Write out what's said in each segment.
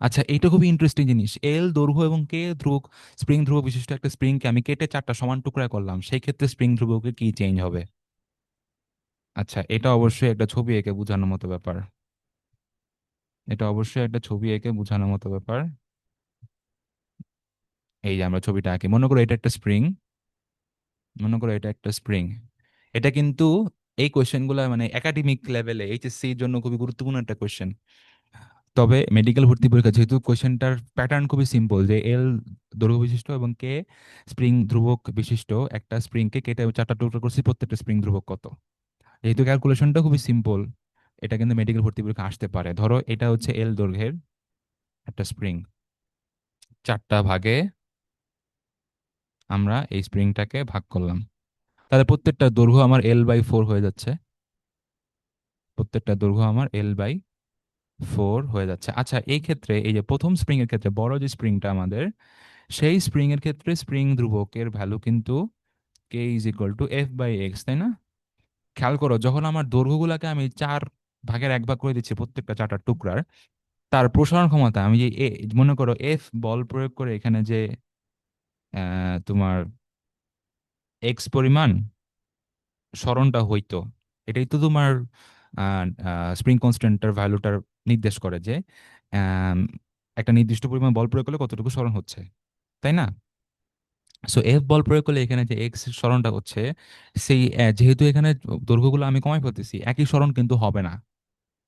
আচ্ছা এটা খুবই ইন্টারেস্টিং জিনিস। এল দৈর্ঘ্য এবং কে ধ্রুবক স্প্রিং ধ্রুবক বিশিষ্ট একটা স্প্রিংকে আমি কেটে চারটা সমান টুকরা করলাম। সেই ক্ষেত্রে স্প্রিং ধ্রুবকে কি চেঞ্জ হবে? আচ্ছা এটা অবশ্যই একটা ছবি এঁকে বোঝানোর মতো ব্যাপার। এটা অবশ্যই একটা ছবি এঁকে বোঝানোর মতো ব্যাপার। এই যে আমরা ছবিটা আঁকি, মনে করো এটা একটা স্প্রিং মনে করো এটা একটা স্প্রিং এটা কিন্তু এই কোয়েশ্চেনগুলো মানে একাডেমিক লেভেলে এইচএসসি এর জন্য খুবই গুরুত্বপূর্ণ একটা কোয়েশ্চেন তবে মেডিকেল ভর্তি পরীক্ষা, যেহেতু কোয়েশ্চেনটার প্যাটার্ন খুবই সিম্পল যে এল দৈর্ঘ্য বিশিষ্ট এবং কে স্প্রিং ধ্রুবক বিশিষ্ট, একটা স্প্রিংকে কেটে চারটা টুকরো করছি, প্রত্যেকটা স্প্রিং ধ্রুবক কত? যেহেতু ক্যালকুলেশনটা খুবই সিম্পল এটা কিন্তু মেডিকেল ভর্তি পরীক্ষা আসতে পারে। ধরো এটা হচ্ছে এল দৈর্ঘ্যের একটা স্প্রিং চারটা ভাগে আমরা এই স্প্রিংটাকে ভাগ করলাম। তাহলে প্রত্যেকটা দৈর্ঘ্য আমার এল বাই ফোর হয়ে যাচ্ছে। প্রত্যেকটা দৈর্ঘ্য আমার এল বাই ফোর হয়ে যাচ্ছে। আচ্ছা এই ক্ষেত্রে, এই যে প্রথম স্প্রিং এর ক্ষেত্রে, বড় যে স্প্রিংটা আমাদের, সেই স্প্রিং এর ক্ষেত্রে স্প্রিং ধ্রুবকের ভ্যালু কিন্তু K is equal to F by X তাই না? খেয়াল করো, যখন আমার দৈর্ঘ্যগুলোকে আমি চার ভাগের এক ভাগ করে দিচ্ছি প্রত্যেকটা চারটা টুকরার, তার প্রসারণ ক্ষমতা, আমি যে এ, মনে করো এফ বল প্রয়োগ করে এখানে যে তোমার এক্স পরিমাণ স্মরণটা হইতো, এটাই তো তোমার স্প্রিং কনস্ট্যান্টের ভ্যালুটার নির্দেশ করে যে একটা নির্দিষ্ট পরিমাণ বল প্রয়োগ করলে কতটুকু স্মরণ হচ্ছে, তাই না? সো এফ বল প্রয়োগ করলে এখানে যে এক্স স্মরণটা হচ্ছে, সেই যেহেতু এখানে দৈর্ঘ্যগুলো আমি কমাই ফেলতেছি, একই সরণ কিন্তু হবে না।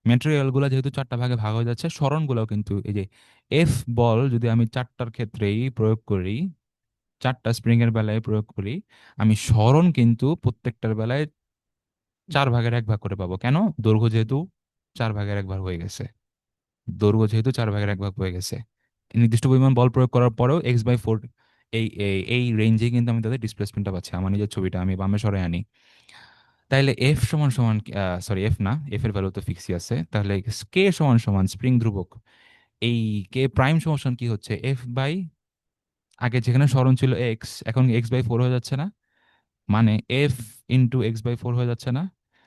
ম্যাটেরিয়ালগুলো যেহেতু চারটা ভাগে ভাগ হয়ে যাচ্ছে সরণগুলোও কিন্তু এই যে এফ বল যদি আমি চারটার ক্ষেত্রেই প্রয়োগ করি, চারটা স্প্রিং এর বেলায় প্রয়োগ করি, আমি স্মরণ কিন্তু প্রত্যেকটার বেলায় চার ভাগের এক ভাগ করে পাবো। কেন? দৈর্ঘ্য যেহেতু চার ভাগের এক ভাগ হয়ে গেছে। দৈর্ঘ্য যেহেতু চার ভাগের এক ভাগ হয়ে গেছে। নির্দিষ্ট পরিমাণ বল প্রয়োগ করার পরেও এক্স বাই ফোর এই এই রেঞ্জে কিন্তু আমি তাদের ডিসপ্লেসমেন্টটা পাচ্ছি। আমার নিজের ছবিটা, আমি বামে সরে আনি। তাহলে এফ সমান সমান সরি এফ না এফ এর ভ্যালু তো ফিক্সই আছে। তাহলে কে সমান সমান স্প্রিং ধ্রুবক, এই কে প্রাইম সমান কি হচ্ছে? এফ বাই আগে যেখানে সরণ ছিল এক্স এখন এক্স বাই ফোর হয়ে যাচ্ছে না। মানে F into X by four হয়ে যাচ্ছে না।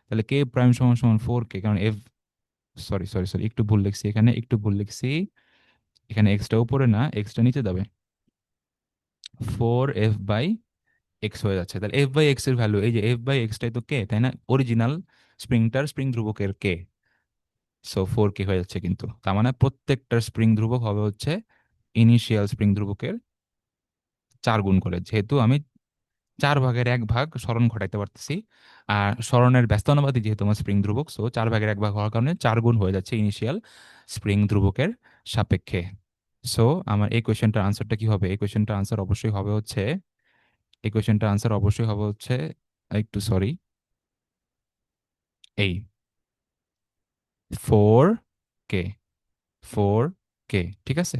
তাহলে কে প্রাইম সমান সমান ফোর কে কারণ এফ সরি সরি সরি, একটু ভুল লিখছি এখানে, একটু ভুল লিখছি। এখানে এক্সটা উপরে না এক্সটা নিচে যাবে। ফোর এফ বাই এক্স হয়ে যাচ্ছে। তাহলে এফ বাই এক্সের ভ্যালু এই যে এফ বাই এক্সটাই তো কে তাই না? অরিজিনাল স্প্রিংটার স্প্রিং ধ্রুবকের কে সো ফোর কে হয়ে যাচ্ছে কিন্তু। তার মানে প্রত্যেকটার স্প্রিং ধ্রুবক হবে হচ্ছে ইনিশিয়াল স্প্রিং ধ্রুবকের চার গুণ করে। যেহেতু আমি চার ভাগের এক ভাগ স্মরণ ঘটাইতে পারতেছি। আর স্মরণের ব্যস্ত অনুপাতি যেহেতু আমার স্প্রিং ধ্রুবক সো চার ভাগের এক ভাগ হওয়ার কারণে চার গুণ হয়ে যাচ্ছে ইনিশিয়াল স্প্রিং ধ্রুবকের সাপেক্ষে। সো আমার এই কোয়েশ্চেনটার আনসারটা কি হবে? এই কোয়েশ্চেনটার আনসার অবশ্যই হবে হচ্ছে, এই কোয়েশ্চেনটার আনসার অবশ্যই হবে হচ্ছে, একটু সরি এই ফোর কে ফোর কে ঠিক আছে?